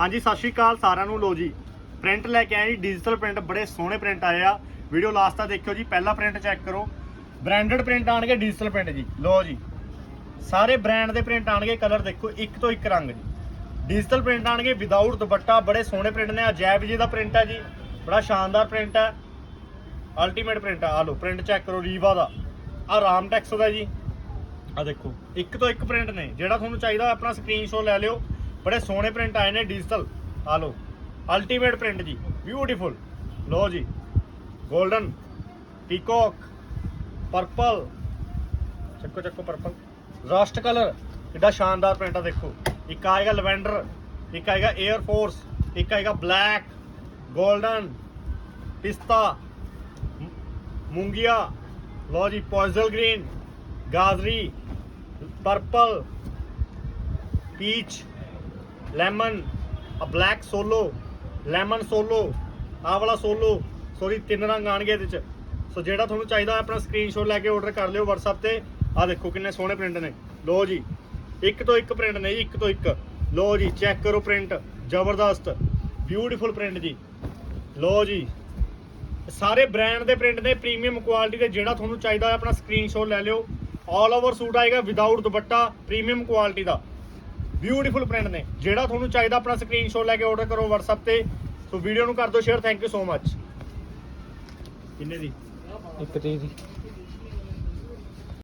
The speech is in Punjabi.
ਹਾਂਜੀ, ਸਤਿ ਸ਼੍ਰੀ ਅਕਾਲ ਸਾਰਿਆਂ ਨੂੰ। ਲੋ ਜੀ ਪ੍ਰਿੰਟ ਲੈ ਕੇ ਆਏ ਜੀ ਡਿਜੀਟਲ ਪ੍ਰਿੰਟ ਬੜੇ ਸੋਹਣੇ ਪ੍ਰਿੰਟ ਆਏ ਆ। ਵੀਡੀਓ ਲਾਸਟ ਤੱਕ ਦੇਖਿਓ ਜੀ, ਪਹਿਲਾ ਪ੍ਰਿੰਟ ਚੈੱਕ ਕਰੋ। ਬ੍ਰਾਂਡਡ ਪ੍ਰਿੰਟ ਆਣਗੇ ਡਿਜੀਟਲ ਪ੍ਰਿੰਟ ਜੀ। ਲੋ ਜੀ, ਸਾਰੇ ਬ੍ਰਾਂਡ ਦੇ ਪ੍ਰਿੰਟ ਆਣਗੇ ਕਲਰ ਦੇਖੋ, ਇੱਕ ਤੋਂ ਇੱਕ ਰੰਗ ਜੀ। ਡਿਜੀਟਲ ਪ੍ਰਿੰਟ ਆਣਗੇ ਵਿਦਆਊਟ ਦੁਪੱਟਾ, ਬੜੇ ਸੋਹਣੇ ਪ੍ਰਿੰਟ ਨੇ ਅਜੈਬ ਜੀ ਦਾ ਪ੍ਰਿੰਟ ਹੈ ਜੀ, ਬੜਾ ਸ਼ਾਨਦਾਰ ਪ੍ਰਿੰਟ ਹੈ ਅਲਟੀਮੇਟ ਪ੍ਰਿੰਟ ਆ। ਆਹ ਲੋ ਪ੍ਰਿੰਟ ਚੈੱਕ ਕਰੋ ਰੀਵਾ ਦਾ। ਆ ਰਾਮ ਟੈਕਸ ਦਾ ਜੀ। ਆ ਦੇਖੋ, ਇੱਕ ਤੋਂ ਇੱਕ ਪ੍ਰਿੰਟ ਨੇ। ਜਿਹੜਾ ਤੁਹਾਨੂੰ ਚਾਹੀਦਾ ਆਪਣਾ ਸਕਰੀਨਸ਼ਾਟ ਲੈ ਲਿਓ। ਬੜੇ ਸੋਹਣੇ ਪ੍ਰਿੰਟ ਆਏ ਨੇ ਡਿਜੀਟਲ ਆ ਲੋ ਅਲਟੀਮੇਟ ਪ੍ਰਿੰਟ ਜੀ ਬਿਊਟੀਫੁਲ ਲੋ ਜੀ ਗੋਲਡਨ ਪੀਕੌਕ ਪਰਪਲ ਚੱਕੋ ਚੱਕੋ ਪਰਪਲ ਰਸਟ ਕਲਰ ਕਿੱਡਾ ਸ਼ਾਨਦਾਰ ਪ੍ਰਿੰਟ ਆ, ਦੇਖੋ। ਇੱਕ ਆਏਗਾ ਲਵੈਂਡਰ ਇੱਕ ਆਏਗਾ 에ਅਰ ਫੋਰਸ ਇੱਕ ਆਏਗਾ ਬਲੈਕ ਗੋਲਡਨ ਪਿਸਤਾ, ਮੂੰਗੀਆ। ਲੋ ਜੀ ਪੋਇਜ਼ਲ ਗ੍ਰੀਨ ਗਾਜ਼ਰੀ ਪਰਪਲ ਪੀਚ ਲੈਮਨ ਆ ਬਲੈਕ ਸੋਲੋ ਲੈਮਨ ਸੋਲੋ ਆਹ ਵਾਲਾ ਸੋਲੋ ਸੋਰੀ ਤਿੰਨ ਰੰਗ ਆਣਗੇ ਇਹਦੇ ਚ। ਸੋ ਜਿਹੜਾ ਤੁਹਾਨੂੰ ਚਾਹੀਦਾ ਆਪਣਾ ਸਕਰੀਨਸ਼ਾਟ ਲੈ ਕੇ ਆਰਡਰ ਕਰ ਲਿਓ WhatsApp ਤੇ। ਆਹ ਦੇਖੋ ਕਿੰਨੇ ਸੋਹਣੇ ਪ੍ਰਿੰਟ ਨੇ। ਲੋ ਜੀ। ਇੱਕ ਤੋਂ ਇੱਕ ਪ੍ਰਿੰਟ ਨੇ ਜੀ, ਇੱਕ ਤੋਂ ਇੱਕ। ਲੋ ਜੀ ਚੈੱਕ ਕਰੋ ਪ੍ਰਿੰਟ ਜ਼ਬਰਦਸਤ। ਬਿਊਟੀਫੁਲ ਪ੍ਰਿੰਟ ਜੀ। ਲੋ ਜੀ। ਸਾਰੇ ਬ੍ਰਾਂਡ ਦੇ ਪ੍ਰਿੰਟ ਨੇ ਪ੍ਰੀਮੀਅਮ ਕੁਆਲਿਟੀ ਦੇ। ਜਿਹੜਾ ਤੁਹਾਨੂੰ ਚਾਹੀਦਾ ਹੈ ਆਪਣਾ ਸਕਰੀਨਸ਼ਾਟ ਲੈ ਲਿਓ। ਆਲ ਓਵਰ ਸੂਟ ਆਏਗਾ ਵਿਦਆਊਟ ਦੁਪੱਟਾ ਪ੍ਰੀਮੀਅਮ ਕੁਆਲਿਟੀ ਦਾ। ਬਿਊਟੀਫੁਲ ਪ੍ਰਿੰਟ ਨੇ। ਜਿਹੜਾ ਤੁਹਾਨੂੰ ਚਾਹੀਦਾ ਆਪਣਾ ਸਕਰੀਨਸ਼ਾਟ ਲੈ ਕੇ ਆਰਡਰ ਕਰੋ WhatsApp ਤੇ। ਸੋ ਵੀਡੀਓ ਨੂੰ ਕਰ ਦਿਓ share thank you so much ਕਿੰਨੇ ਦੀ? ਇੱਕ ਤੀਹ ਦੀ।